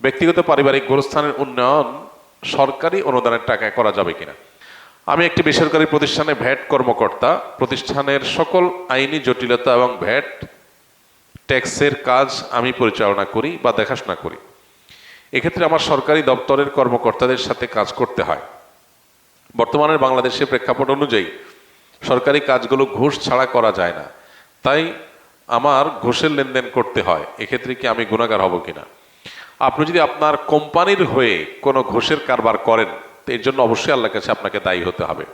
ব্যক্তিগত পারিবারিক গোরস্থানের উন্নয়ন সরকারি অনুদানের টাকায় করা যাবে কিনা? আমি একটি বেসরকারি প্রতিষ্ঠানে ভ্যাট কর্মকর্তা। প্রতিষ্ঠানের সকল আইনি জটিলতা এবং ভ্যাট ট্যাক্সের কাজ আমি পরিচালনা করি বা দেখাশোনা করি। এক্ষেত্রে আমার সরকারি দপ্তরের কর্মকর্তাদের সাথে কাজ করতে হয়। বর্তমানের বাংলাদেশের প্রেক্ষাপট অনুযায়ী সরকারি কাজগুলো ঘুষ ছাড়া করা যায় না। তাই আমার ঘুষের লেনদেন করতে হয়। এক্ষেত্রে কি আমি গুণাগার হব কিনা? আপনি যদি আপনার কোম্পানির হয়ে কোনো ঘোষের কারবার করেন, তো এর জন্য অবশ্যই আল্লাহর কাছে আপনাকে দায়ী হতে হবে।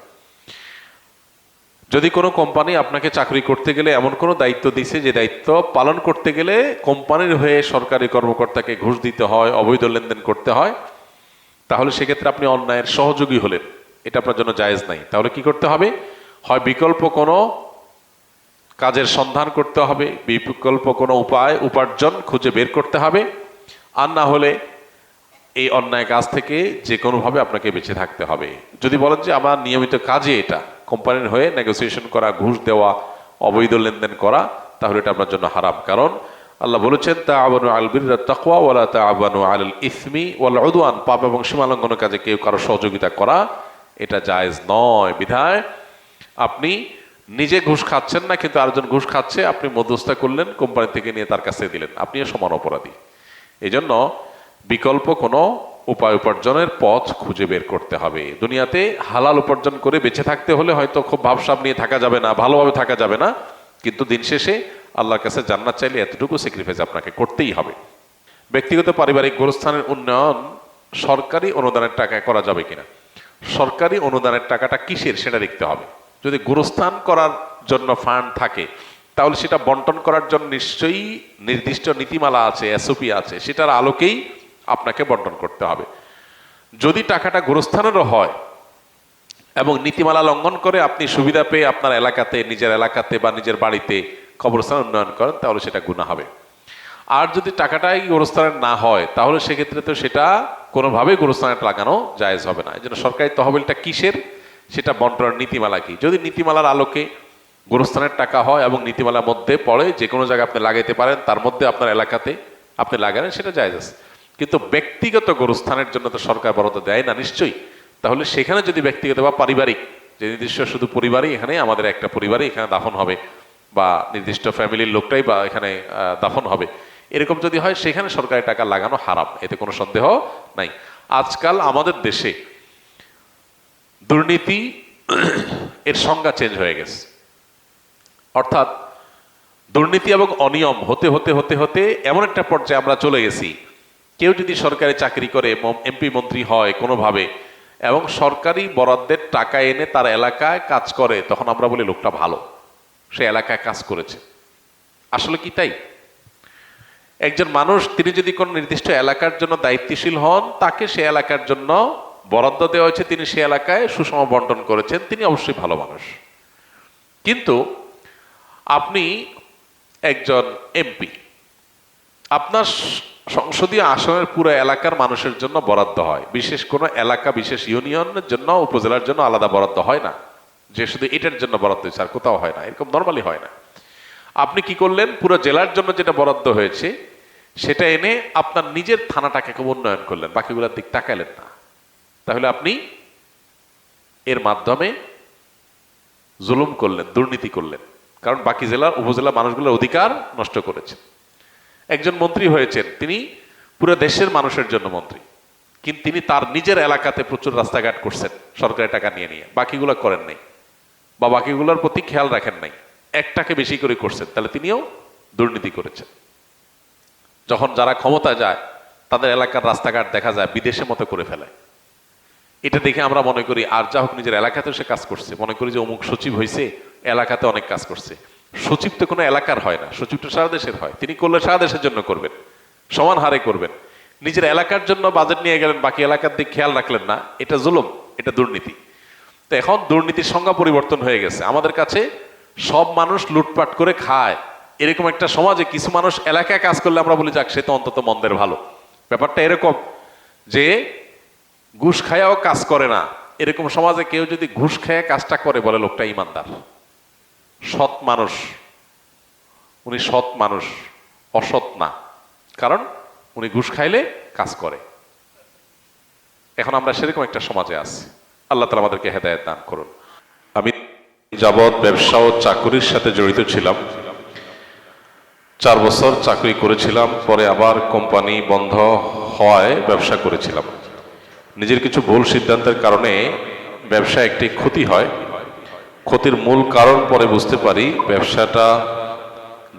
যদি কোনো কোম্পানি আপনাকে চাকরি করতে গেলে এমন কোনো দায়িত্ব দিছে, যে দায়িত্ব পালন করতে গেলে কোম্পানির হয়ে সরকারি কর্মকর্তাকে ঘুষ দিতে হয়, অবৈধ লেনদেন করতে হয়, তাহলে সেক্ষেত্রে আপনি অন্যায়ের সহযোগী হলেন। এটা আপনার জন্য জায়েজ নাই। তাহলে কি করতে হবে? হয় বিকল্প কোনো কাজের সন্ধান করতে হবে, বিকল্প কোনো উপায়, উপার্জন খুঁজে বের করতে হবে আর না হলে এই অন্যায় কাজ থেকে যে কোনোভাবে আপনাকে বেঁচে থাকতে হবে। যদি বলেন যে আমার নিয়মিত কাজে এটা, কোম্পানির হয়ে নেগোসিয়েশন করা, ঘুষ দেওয়া, অবৈধ লেনদেন করা, তাহলে এটা আপনার জন্য হারাম। কারণ আল্লাহ বলেছেন তা আবানু আলবির তাকওয়া ওয়ালা তা আবানু আল ইসমি ওয়াল উদওয়ান। পাপ এবং সীমালঙ্ঘনের কাজে কেউ কারও সহযোগিতা করা, এটা জায়েজ নয়। বিধায় আপনি নিজে ঘুষ খাচ্ছেন না, কিন্তু আরেকজন ঘুষ খাচ্ছে, আপনি মধ্যস্থা করলেন, কোম্পানি থেকে নিয়ে তার কাছে দিলেন। আপনিও সমান অপরাধী। এই জন্য বিকল্প কোনো উপায় উপার্জনের পথ খুঁজে বের করতে হবে। দুনিয়াতে হালাল উপার্জন করে বেঁচে থাকতে হলে হয়তো খুব ভাবসাব নিয়ে থাকা যাবে না, ভালোভাবে থাকা যাবে না। কিন্তু দিন শেষে আল্লাহর কাছে জান্নাত চাইলে এতটুকু স্যাক্রিফাইস আপনাকে করতেই হবে। ব্যক্তিগত পারিবারিক গোরস্থানের উন্নয়ন সরকারি অনুদানের টাকায় করা যাবে কিনা? সরকারি অনুদানের টাকাটা কিসের সেটা দেখতে হবে। যদি গোরস্থান করার জন্য ফান্ড থাকে তাহলে সেটা বন্টন করার জন্য নিশ্চয়ই নির্দিষ্ট নীতিমালা আছে এসওপি আছে, সেটার আলোকেই আপনাকে বন্টন করতে হবে। যদি টাকাটা গোরস্থানেরও হয় এবং নীতিমালা লঙ্ঘন করে আপনি সুবিধা পেয়ে আপনার এলাকাতে, নিজের এলাকাতে বা নিজের বাড়িতে কবরস্থান উন্নয়ন করেন, তাহলে সেটা গুণা হবে। আর যদি টাকাটাই গোরস্থানের না হয়, তাহলে সেক্ষেত্রে তো সেটা কোনোভাবেই গোরস্থানে লাগানো জায়েজ হবে না। এই জন্য সরকারি তহবিলটা কিসের? সেটা বন্টনের নীতিমালা কি? যদি নীতিমালার আলোকে গোরস্থানের টাকা হয় এবং নীতিমালার মধ্যে পড়ে, যে কোনো জায়গায় আপনি লাগাইতে পারেন, তার মধ্যে আপনার এলাকাতে আপনি লাগালেন, সেটা জায়েজ কিন্তু ব্যক্তিগত গোরস্থানের জন্য তো সরকার বরাদ্দ দেয় না, নিশ্চয়ই। তাহলে সেখানে যদি ব্যক্তিগত বা পারিবারিক, যে নির্দিষ্ট শুধু পরিবারই এখানে, আমাদের একটা পরিবারই এখানে দাফন হবে, বা নির্দিষ্ট ফ্যামিলির লোকটাই বা এখানে দাফন হবে, এরকম যদি হয়, সেখানে সরকারি টাকা লাগানো হারাম, এতে কোনো সন্দেহ নাই। আজকাল আমাদের দেশে দুর্নীতি এর সংজ্ঞা চেঞ্জ হয়ে গেছে। অর্থাৎ দুর্নীতি এবং অনিয়ম হতে হতে হতে হতে এমন একটা পর্যায়ে আমরা চলে গেছি। কেউ যদি সরকারি চাকরি করে এমপি মন্ত্রী হয় কোনোভাবে এবং সরকারি বরাদ্দের টাকা এনে তার এলাকায় কাজ করে, তখন আমরা বলি, লোকটা ভালো। সে এলাকায় কাজ করেছে। আসলে কি তাই? একজন মানুষ, তিনি যদি কোনো নির্দিষ্ট এলাকার জন্য দায়িত্বশীল হন, তাকে সে এলাকার জন্য বরাদ্দ দেওয়া হয়েছে, তিনি সে এলাকায় সুষম বন্টন করেছেন, তিনি অবশ্যই ভালো মানুষ। কিন্তু আপনি একজন এমপি আপনার সংসদীয় আসনের পুরো এলাকার মানুষের জন্য বরাদ্দ হয়। বিশেষ কোনো এলাকা, বিশেষ ইউনিয়নের জন্য, উপজেলার জন্য আলাদা বরাদ্দ হয় না। যে শুধু এটার জন্য বরাদ্দ হয়েছে আর কোথাও হয় না। এরকম নর্মালি হয় না। আপনি কি করলেন? পুরো জেলার জন্য যেটা বরাদ্দ হয়েছে, সেটা এনে আপনার নিজের থানাটাকে খুব উন্নয়ন করলেন। বাকিগুলোর দিক তাকালেন না। তাহলে আপনি এর মাধ্যমে জুলুম করলেন, দুর্নীতি করলেন। কারণ বাকি জেলার উপজেলা মানুষগুলোর অধিকার নষ্ট করেছেন। একজন মন্ত্রী হয়েছেন, তিনি পুরো দেশের মানুষের জন্য মন্ত্রী। কিন্তু তিনি তার নিজের এলাকাতে প্রচুর রাস্তাঘাট করছেন, সরকারি টাকা নিয়ে নিয়ে। বাকিগুলো করেন নাই। বা বাকিগুলোর প্রতি খেয়াল রাখেন নাই। একটাকে বেশি করে করছেন, তাহলে তিনিও দুর্নীতি করেছেন। যখন যারা ক্ষমতা যায়, তাদের এলাকার রাস্তাঘাট দেখা যায় বিদেশের মতো করে ফেলে এটা দেখে আমরা মনে করি, আর যা হোক নিজের এলাকাতে সে কাজ করছে। মনে করি যে অমুক সচিব হয়েছে এলাকাতে অনেক কাজ করছে। সচিব তো কোনো এলাকার হয় না, সচিব তো সারা দেশের হয়। তিনি করলে সারা দেশের জন্য করবেন, সমান হারে করবেন। নিজের এলাকার জন্য বাজেট নিয়ে গেলেন, বাকি এলাকার দিক খেয়াল রাখলেন না, এটা জুলুম, এটা দুর্নীতি। তো এখন দুর্নীতির সংজ্ঞা পরিবর্তন হয়ে গেছে। আমাদের কাছে সব মানুষ লুটপাট করে খায়। এরকম একটা সমাজে কিছু মানুষ এলাকায় কাজ করলে আমরা বলি, যাক, সে তো অন্তত মন্দের ভালো। ব্যাপারটা এরকম যে ঘুষ খায়াও কাজ করে না। এরকম সমাজে কেউ যদি ঘুষ খেয়ে কাজটা করে, বলে লোকটা ইমানদার। সৎ মানুষ, উনি সৎ মানুষ, অসৎ না। কারণ উনি ঘুষ খাইলে কাজ করে। এখন আমরা সেরকম একটা সমাজে আছি। আল্লাহ তালা আমাদেরকে হেদায়ত দান করুন। আমি যাবৎ ব্যবসা ও চাকুরির সাথে জড়িত ছিলাম। চার বছর চাকরি করেছিলাম, পরে আবার কোম্পানি বন্ধ হওয়ায় ব্যবসা করেছিলাম। নিজের কিছু ভুল সিদ্ধান্তের কারণে ব্যবসা একটি ক্ষতি হয়। ক্ষতির মূল কারণ পরে বুঝতে পারি ব্যবসাটা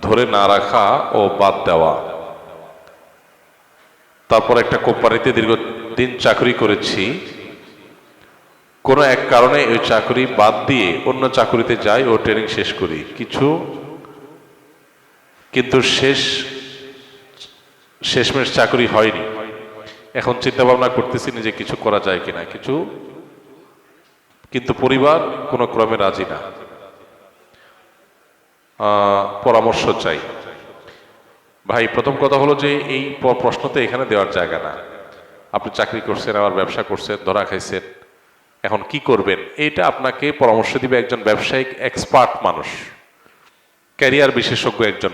ধরে না রাখা ও বাদ দেওয়া। তারপর একটা কোম্পানিতে দীর্ঘদিন চাকরি করেছি। কোনো এক কারণে ওই চাকরি বাদ দিয়ে অন্য চাকরিতে যাই ও ট্রেনিং শেষ করি। কিছু কিন্তু শেষ, শেষমেশ চাকরি হয়নি। এখন চিন্তা ভাবনা করতেছি নিজে কিছু করা যায় কিনা, কিছু। কিন্তু পরিবার কোনো ক্রমে রাজি না। পরামর্শ চাই। ভাই, প্রথম কথা হলো যে এই প্রশ্নতে এখানে দেওয়ার জায়গা না। আপনি চাকরি করছেন, আবার ব্যবসা করছেন, ধরা খাইছেন। এখন কি করবেন? এটা আপনাকে পরামর্শ দিবে একজন ব্যবসায়িক এক্সপার্ট মানুষ। ক্যারিয়ার বিশেষজ্ঞ একজন।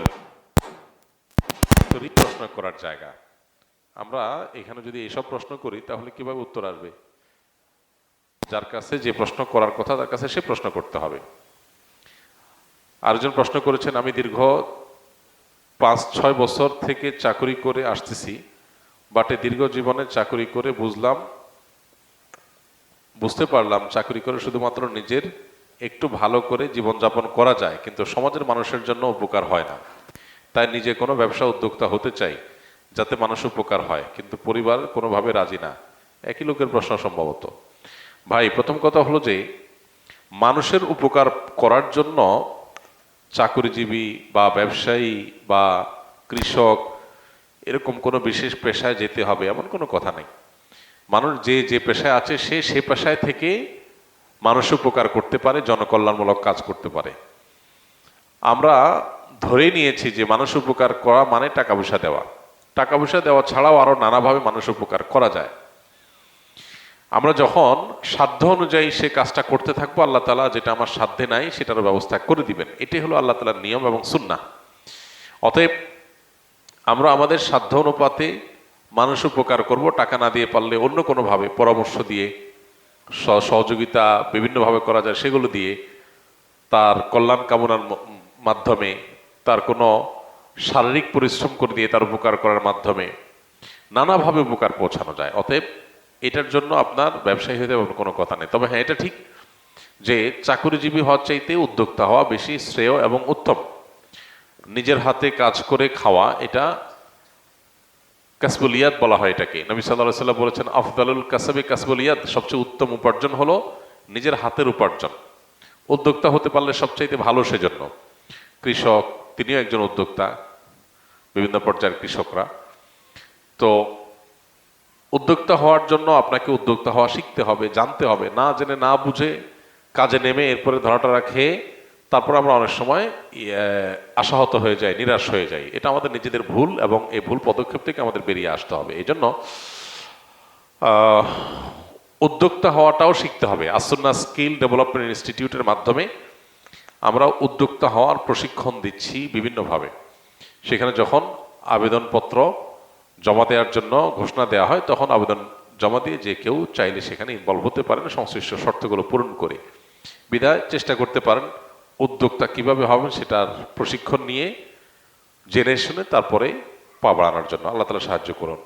প্রশ্ন করার জায়গা। আমরা এখানে যদি এইসব প্রশ্ন করি, তাহলে কীভাবে উত্তর আসবে? যার কাছে যে প্রশ্ন করার কথা, তার কাছে সে প্রশ্ন করতে হবে। আরেকজন প্রশ্ন করেছেন, আমি দীর্ঘ পাঁচ, ছয় বছর থেকে চাকরি করে আসতেছি বাটে দীর্ঘ জীবনে চাকরি করে বুঝলাম, বুঝতে পারলাম চাকরি করে শুধুমাত্র নিজের একটু ভালো করে জীবনযাপন করা যায়, কিন্তু সমাজের মানুষের জন্য উপকার হয় না। তাই নিজে কোনো ব্যবসা উদ্যোক্তা হতে চাই। যাতে মানুষ উপকার হয়, কিন্তু পরিবার কোনোভাবে রাজি না। একই লোকের প্রশ্ন সম্ভবত। ভাই, প্রথম কথা হলো যে, মানুষের উপকার করার জন্য চাকরিজীবী বা ব্যবসায়ী বা কৃষক এরকম কোনো বিশেষ পেশায় যেতে হবে এমন কোনো কথা নেই। মানুষ যে যে পেশায় আছে, সে সে পেশায় থেকে মানুষ উপকার করতে পারে, জনকল্যাণমূলক কাজ করতে পারে। আমরা ধরে নিয়েছি যে, মানুষ উপকার করা মানে টাকা পয়সা দেওয়া। টাকা পয়সা দেওয়া ছাড়াও আরও নানাভাবে মানুষ উপকার করা যায়। আমরা যখন সাধ্য অনুযায়ী সে কাজটা করতে থাকব, আল্লাহ তালা যেটা আমার সাধ্যে নাই সেটারও ব্যবস্থা করে দিবেন। এটাই হলো আল্লাহ তালার নিয়ম এবং সুন্না অতএব আমরা আমাদের সাধ্য অনুপাতে মানুষ উপকার করব, টাকা না দিয়ে পারলে অন্য কোনোভাবে পরামর্শ দিয়ে সহযোগিতা বিভিন্নভাবে করা যায় সেগুলো দিয়ে তার কল্যাণ কামনার মাধ্যমে তার কোনো শারীরিক পরিশ্রম করে দিয়ে তার উপকার করার মাধ্যমে নানাভাবে উপকার পৌঁছানো যায়। অতএব এটার জন্য আপনার ব্যবসায়ী হতে কোনো কথা নেই। তবে হ্যাঁ এটা ঠিক যে চাকরিজীবী হওয়ার চাইতে উদ্যোক্তা হওয়া বেশি শ্রেয় এবং উত্তম। নিজের হাতে কাজ করে খাওয়া, এটা কাসবুল ইয়াদ বলা হয় এটাকে। নবী সাল্লাহ সাল্লাম বলেছেন, আফদালুল কাসাবে কাসবুল ইয়াদ সবচেয়ে উত্তম উপার্জন হলো নিজের হাতের উপার্জন। উদ্যোক্তা হতে পারলে সবচাইতে ভালো সেজন্য। কৃষক, তিনিও একজন উদ্যোক্তা। বিভিন্ন পর্যায়ের কৃষকরা। তো উদ্যোক্তা হওয়ার জন্য আপনাকে উদ্যোক্তা হওয়া শিখতে হবে, জানতে হবে। না জেনে না বুঝে কাজে নেমে এরপরে ধরাটা রাখে, তারপর আমরা অনেক সময় আশাহত হয়ে যাই, নিরাশ হয়ে যাই। এটা আমাদের নিজেদের ভুল এবং এই ভুল পদক্ষেপ থেকে আমাদের বেরিয়ে আসতে হবে। এই জন্য উদ্যোক্তা হওয়াটাও শিখতে হবে। আসন্না স্কিল ডেভেলপমেন্ট ইনস্টিটিউটের মাধ্যমে আমরা উদ্যোক্তা হওয়ার প্রশিক্ষণ দিচ্ছি বিভিন্নভাবে। সেখানে যখন আবেদনপত্র জমা দেওয়ার জন্য ঘোষণা দেওয়া হয়, তখন আবেদন জমা দিয়ে যে কেউ চাইলে সেখানে ইনভলভ হতে পারেন, সংশ্লিষ্ট শর্তগুলো পূরণ করে। বিদায়, চেষ্টা করতে পারেন উদ্যোক্তা কীভাবে হবেন সেটার প্রশিক্ষণ নিয়ে, জেনে শুনে তারপরে পা বাড়ানোর জন্য। আল্লাহ তালা সাহায্য করুন।